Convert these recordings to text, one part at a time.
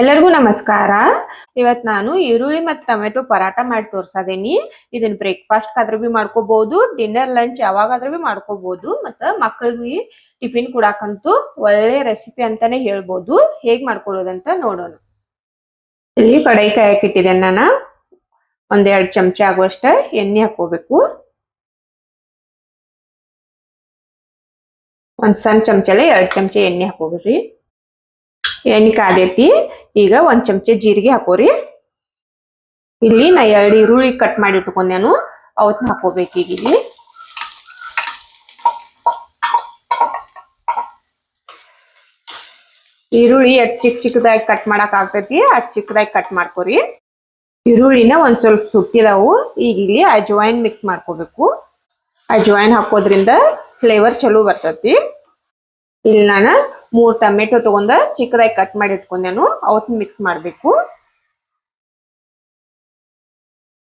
ಎಲ್ಲರಿಗೂ ನಮಸ್ಕಾರ. ಇವತ್ ನಾನು ಈರುಳ್ಳಿ ಮತ್ತು ಟೊಮೆಟೊ ಪರಾಟ ಮಾಡಿ ತೋರ್ಸದೇನಿ. ಇದನ್ನ ಬ್ರೇಕ್ಫಾಸ್ಟ್ ಆದ್ರೂ ಬಿ ಮಾಡ್ಕೋಬಹುದು ಡಿನ್ನರ್ ಲಂಚ್ ಯಾವಾಗಾದ್ರೂ ಬಿ ಮಾಡ್ಕೋಬಹುದು ಮತ್ತ ಮಕ್ಕಳಿಗೆ ಟಿಫಿನ್ ಕೊಡಾಕಂತೂ ಒಳ್ಳೆ ರೆಸಿಪಿ ಅಂತಾನೆ ಹೇಳ್ಬೋದು. ಹೇಗ್ ಮಾಡ್ಕೊಳ್ಳೋದಂತ ನೋಡೋಣ. ಇಲ್ಲಿ ಕಡಾಯಿ ಕಾಯಕ್ ಇಟ್ಟಿದ್ದೇನೆ ನಾನು. ಒಂದೆರಡು ಚಮಚ ಆಗುವಷ್ಟ ಎಣ್ಣೆ ಹಾಕೋಬೇಕು ಒಂದ್ ಸಣ್ಣ ಚಮಚಲೆ ಎರಡ್ ಚಮಚ ಎಣ್ಣೆ ಹಾಕೋಬೇಕ್ರಿ ಎಣ್ಣೆ ಕಾದೈತಿ. ಈಗ ಒಂದ್ ಚಮಚ ಜೀರಿಗೆ ಹಾಕೋರಿ. ಇಲ್ಲಿ ನಾ ಎರಡು ಈರುಳ್ಳಿ ಕಟ್ ಮಾಡಿ ಇಟ್ಕೊಂಡೇನು ಅವತ್ನ ಹಾಕೋಬೇಕು ಈಗ ಇಲ್ಲಿ. ಈರುಳ್ಳಿ ಅಷ್ಟು ಚಿಕ್ಕ ಚಿಕ್ಕದಾಗಿ ಕಟ್ ಮಾಡಕ್ ಆಗ್ತೈತಿ. ಅಷ್ಟು ಚಿಕ್ಕದಾಗಿ ಕಟ್ ಮಾಡ್ಕೋರಿ. ಈರುಳ್ಳಿನ ಒಂದ್ ಸ್ವಲ್ಪ ಸುಟ್ಟಿದಾವು. ಈಗ ಇಲ್ಲಿ ಅಜ್ವಾಯಿನ್ ಮಿಕ್ಸ್ ಮಾಡ್ಕೋಬೇಕು. ಅಜ್ವಾಯಿನ್ ಹಾಕೋದ್ರಿಂದ ಫ್ಲೇವರ್ ಚಲೋ ಬರ್ತೈತಿ. ಇಲ್ಲಿ ನಾನು ಮೂರ್ ಟೊಮೆಟೊ ತಗೊಂಡ ಚಿಕ್ಕದಾಗಿ ಕಟ್ ಮಾಡಿ ಇಟ್ಕೊಂಡೇನು ಅವತ್ತು ಮಿಕ್ಸ್ ಮಾಡಬೇಕು.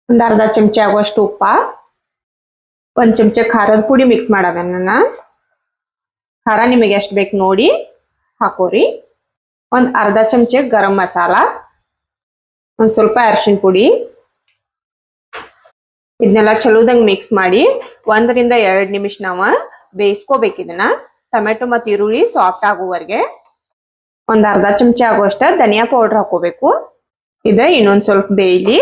ಒಂದ್ ಅರ್ಧ ಚಮಚ ಆಗುವಷ್ಟು ಉಪ್ಪ. ಒಂದ್ ಚಮಚ ಖಾರದ ಪುಡಿ ಮಿಕ್ಸ್ ಮಾಡವೆ ನನ್ನ. ಖಾರ ನಿಮಗೆ ಎಷ್ಟು ಬೇಕು ನೋಡಿ ಹಾಕೋರಿ. ಒಂದ್ ಅರ್ಧ ಚಮಚ ಗರಂ ಮಸಾಲ. ಒಂದ್ ಸ್ವಲ್ಪ ಅರಿಶಿನ ಪುಡಿ. ಇದನ್ನೆಲ್ಲ ಚಲೋದಂಗ್ ಮಿಕ್ಸ್ ಮಾಡಿ ಒಂದರಿಂದ ಎರಡ್ ನಿಮಿಷ ನಾವ ಬೇಯಿಸ್ಕೋಬೇಕು ಇದನ್ನ. ಟೊಮೆಟೊ ಮತ್ತು ಈರುಳ್ಳಿ ಸಾಫ್ಟ್ ಆಗುವವರೆಗೆ ಒಂದು ಅರ್ಧ ಚಮಚ ಆಗುವಷ್ಟ ಧನಿಯಾ ಪೌಡರ್ ಹಾಕೋಬೇಕು ಇದ, ಇನ್ನೊಂದ್ ಸ್ವಲ್ಪ ಬೇಯ್ಲಿ.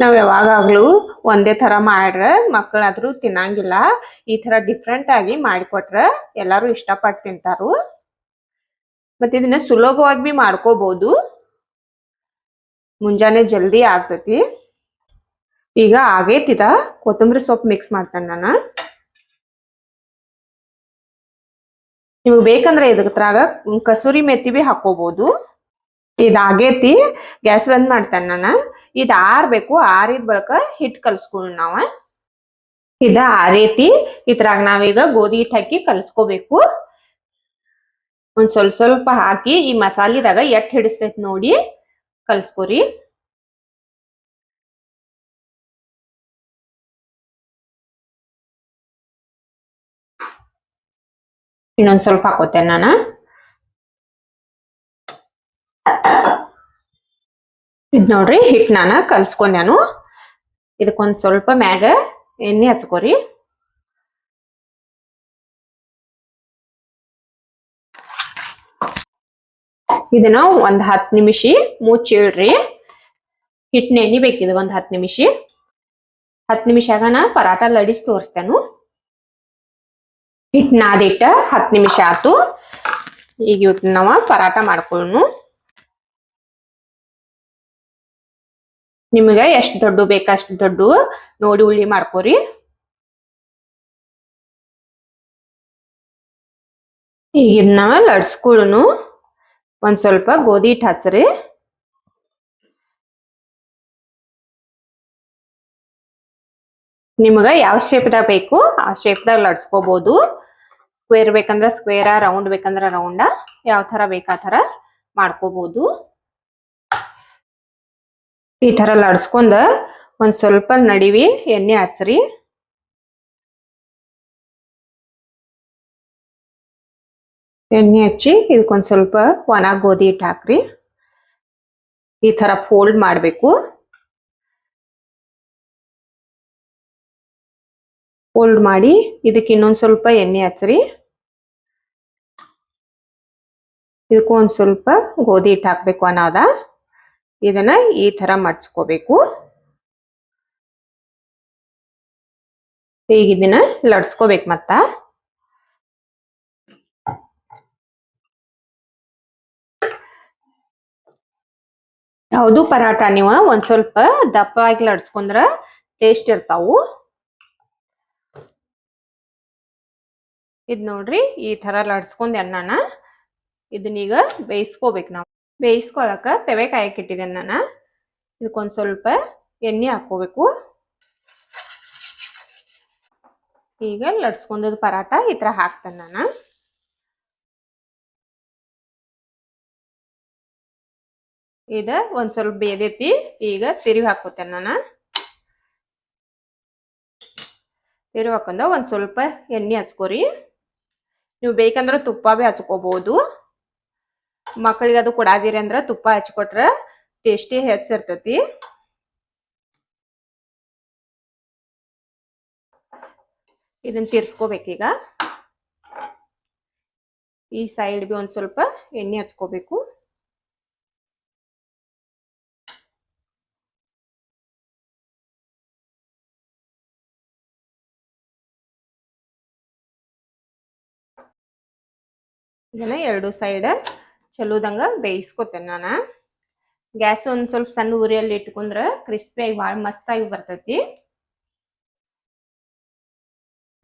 ನಾವು ಯಾವಾಗಾಗ್ಲೂ ಒಂದೇ ತರ ಮಾಡ್ರ ಮಕ್ಕಳಾದ್ರೂ ತಿನ್ನಂಗಿಲ್ಲ. ಈ ತರ ಡಿಫ್ರೆಂಟ್ ಆಗಿ ಮಾಡಿಕೊಟ್ರ ಎಲ್ಲಾರು ಇಷ್ಟಪಟ್ಟು ತಿಂತಾರು. ಮತ್ತೆ ಇದನ್ನ ಸುಲಭವಾಗಿ ಭೀ ಮಾಡ್ಕೋಬಹುದು ಮುಂಜಾನೆ ಜಲ್ದಿ ಆಗ್ತೈತಿ. ಈಗ ಆಗೈತಿದ ಕೊತ್ತಂಬರಿ ಸೊಪ್ಪು ಮಿಕ್ಸ್ ಮಾಡ್ತೇನೆ ನಾನು. ನಿಮ್ಗೆ ಬೇಕಂದ್ರೆ ಇದಕ್ರಾಗ ಕಸೂರಿ ಮೆತ್ತಿ ಬಿ ಹಾಕೋಬಹುದು ಇದ್ ಆಗೇತಿ. ಗ್ಯಾಸ್ ಬಂದ್ ಮಾಡ್ತೇನೆ ನಾನು. ಇದ್ ಆರ್ಬೇಕು, ಆರಿದ ಬಳಿಕ ಹಿಟ್ ಕಲ್ಸ್ಕೊಂಡು ನಾವ. ಇದ ಆರೈತಿ. ಇದ್ರಾಗ ನಾವೀಗ ಗೋಧಿ ಹಿಟ್ ಹಾಕಿ ಕಲ್ಸ್ಕೋಬೇಕು. ಒಂದ್ ಸ್ವಲ್ಪ ಸ್ವಲ್ಪ ಹಾಕಿ ಈ ಮಸಾಲಿದಾಗ ಎಟ್ ಹಿಡಿಸ್ತೈತಿ ನೋಡಿ ಕಲ್ಸ್ಕೊರಿ. ಇನ್ನೊಂದ್ ಸ್ವಲ್ಪ ಹಾಕೋತೇನೆ ನಾನು ಇದು ನೋಡ್ರಿ ಹಿಟ್ ನಾನು. ಕಲ್ಸ್ಕೊಂಡ್ಯಾನು ಇದಕ್ಕೊಂದು ಸ್ವಲ್ಪ ಮ್ಯಾಗ ಎಣ್ಣೆ ಹಚ್ಕೋರಿ. ಇದನ್ನ ಒಂದ್ ಹತ್ ನಿಮಿಷ ಮುಚ್ಚಿಡ್ರಿ ಹಿಟ್ ಬೇಕಿದೆ ಒಂದ್ ಹತ್ ನಿಮಿಷ. ಹತ್ ನಿಮಿಷ ನಾ ಪರಾಟ ಲಡಿಸ್ ತೋರಿಸ್ತೇನು. ಹಿಟ್ ನಾದಿಟ್ಟ ಹತ್ತು ನಿಮಿಷ ಆತು ಈಗ ಇವತ್ತು ನಾವು ಪರಾಟ ಮಾಡ್ಕೊಳ್ಳೋಣ ನಿಮಗೆ ಎಷ್ಟು ದೊಡ್ಡ ಬೇಕು ಅಷ್ಟ್ ದೊಡ್ಡ ನೋಡಿ ಉಳ್ಳಿ ಮಾಡ್ಕೋರಿ. ಈಗ ಇದನ್ನ ಲಡ್ಸ್ಕೊಳ್ಳೋನು ಒಂದ್ ಸ್ವಲ್ಪ ಗೋಧಿ ಹಿಟ್ಟು ಹಚ್ಚ್ರಿ ನಿಮಗ ಯಾವ ಶೇಪ್ದಾಗ ಬೇಕು ಆ ಶೇಪ್ದಾಗ ಲಡ್ಸ್ಕೋಬಹುದು ಸ್ಕ್ವೇರ್ ಬೇಕಂದ್ರೆ ಸ್ಕ್ವೇರ ರೌಂಡ್ ಬೇಕಂದ್ರೆ ರೌಂಡ ಯಾವ ತರ ಬೇಕಾ ಥರ ಮಾಡ್ಕೋಬಹುದು ಈ ಥರ ಲಡ್ಸ್ಕೊಂಡ ಒಂದ್ ಸ್ವಲ್ಪ ನಡಿವಿ, ಎಣ್ಣೆ ಹಚ್ರಿ ಎಣ್ಣೆ ಹಚ್ಚಿ ಇದಕ್ಕೊಂದ್ ಸ್ವಲ್ಪ ಒಣ ಗೋಧಿ ಹಿಟ್ಟು ಹಾಕ್ರಿ. ಈ ತರ ಫೋಲ್ಡ್ ಮಾಡಬೇಕು. ಫೋಲ್ಡ್ ಮಾಡಿ ಇದಕ್ಕೆ ಇನ್ನೊಂದು ಸ್ವಲ್ಪ ಎಣ್ಣೆ ಹಚ್ರಿ ಇದಕ್ಕೂ ಒಂದು ಸ್ವಲ್ಪ ಗೋಧಿ ಹಿಟ್ಟು ಹಾಕ್ಬೇಕು ಅನ್ನೋದ ಇದನ್ನ ಈ ತರ ಮಡ್ಸ್ಕೋಬೇಕು. ಈಗ ಇದನ್ನ ಲಡ್ಸ್ಕೋಬೇಕು ಮತ್ತ. ಯಾವುದು ಪರಾಟ ನೀವು ಒಂದ್ ಸ್ವಲ್ಪ ದಪ್ಪವಾಗಿ ಲಡ್ಸ್ಕೊಂಡ್ರ ಟೇಸ್ಟ್ ಇರ್ತಾವು. ಇದ್ ನೋಡ್ರಿ ಈ ತರ ಲಡ್ಸ್ಕೊಂಡ್ ಅನ್ನನ ಇದನ್ನೀಗ ಬೇಯಿಸ್ಕೋಬೇಕು ನಾವು. ಬೇಯಿಸ್ಕೊಳಕ ತೆವೆ ಕಾಯಕ್ ಇಟ್ಟಿದ್ದೇನೆ ನಾನು ಇದಕ್ಕೊಂದು ಸ್ವಲ್ಪ ಎಣ್ಣೆ ಹಾಕೋಬೇಕು ಈಗ ಲಡ್ಸ್ಕೊಂಡದ್ ಪರಾಟ ಈ ತರ ಹಾಕ್ತೇನೆ ನಾನು. ಇದ ಒಂದ್ ಸ್ವಲ್ಪ ಬೇದೈತಿ ಈಗ ತಿರುವಿ ಹಾಕೋತೇನೆ ನಾನು. ತಿರುವಿ ಹಾಕೊಂಡ ಒಂದ್ ಸ್ವಲ್ಪ ಎಣ್ಣೆ ಹಚ್ಕೋರಿ. ನೀವು ಬೇಕಂದ್ರೆ ತುಪ್ಪ ಬಿ ಹಚ್ಕೋಬಹುದು ಮಕ್ಕಳಿಗೆ ಅದು ಕೊಡಾದಿರಿ ಅಂದ್ರ ತುಪ್ಪ ಹಚ್ಕೊಟ್ರ ಟೇಸ್ಟಿ ಹೆಚ್ಚಿರ್ತತಿ. ಇದನ್ನ ತಿರ್ಸ್ಕೋಬೇಕೀಗ ಈ ಸೈಡ್ ಬಿ ಒಂದ್ ಸ್ವಲ್ಪ ಎಣ್ಣೆ ಹಚ್ಕೋಬೇಕು. ಇದನ್ನ ಎರಡು ಸೈಡ್ ಚಲೋದಂಗ ಬೇಯಿಸ್ಕೊತೇನೆ ನಾನು. ಗ್ಯಾಸ್ ಒಂದು ಸ್ವಲ್ಪ ಸಣ್ಣ ಉರಿಯಲ್ಲಿ ಇಟ್ಕೊಂಡ್ರೆ ಕ್ರಿಸ್ಪಿಯಾಗಿ ಭಾಳ ಮಸ್ತಾಗಿ ಬರ್ತೈತಿ.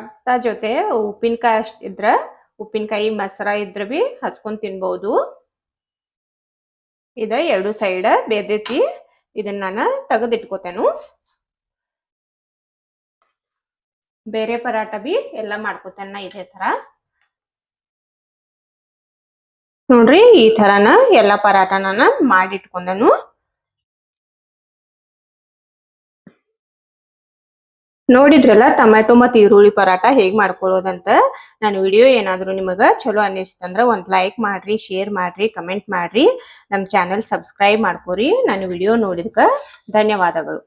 ಅತ್ತ ಜೊತೆ ಉಪ್ಪಿನಕಾಯಿ ಅಷ್ಟು ಇದ್ರೆ, ಉಪ್ಪಿನಕಾಯಿ ಮೊಸರ ಇದ್ರೆ ಬಿ ಹಚ್ಕೊಂಡು ತಿನ್ಬೋದು. ಇದ ಎರಡು ಸೈಡ್ ಬೇದೈತಿ ಇದನ್ನ ನಾನು ತೆಗೆದಿಟ್ಕೋತೇನು. ಬೇರೆ ಪರಾಟ ಬಿ ಎಲ್ಲ ಮಾಡ್ಕೋತೇನೆ ಇದೇ ತರ. ನೋಡ್ರಿ, ಈ ತರನ ಎಲ್ಲಾ ಪರಾಟನ ನಾನು ಮಾಡಿಟ್ಕೊಂಡನು. ನೋಡಿದ್ರಲ್ಲ, ಟೊಮ್ಯಾಟೊ ಮತ್ತು ಈರುಳ್ಳಿ ಪರಾಟ ಹೇಗ್ ಮಾಡ್ಕೊಳ್ಳೋದಂತ? ನಾನು ವಿಡಿಯೋ ಏನಾದ್ರು ನಿಮಗ ಚಲೋ ಅನ್ನಿಸ್ತಂದ್ರ ಒಂದ್ ಲೈಕ್ ಮಾಡ್ರಿ ಶೇರ್ ಮಾಡ್ರಿ ಕಮೆಂಟ್ ಮಾಡ್ರಿ. ನಮ್ ಚಾನೆಲ್ ಸಬ್ಸ್ಕ್ರೈಬ್ ಮಾಡ್ಕೋರಿ. ನಾನು ವಿಡಿಯೋ ನೋಡಿದ್ಕ ಧನ್ಯವಾದಗಳು.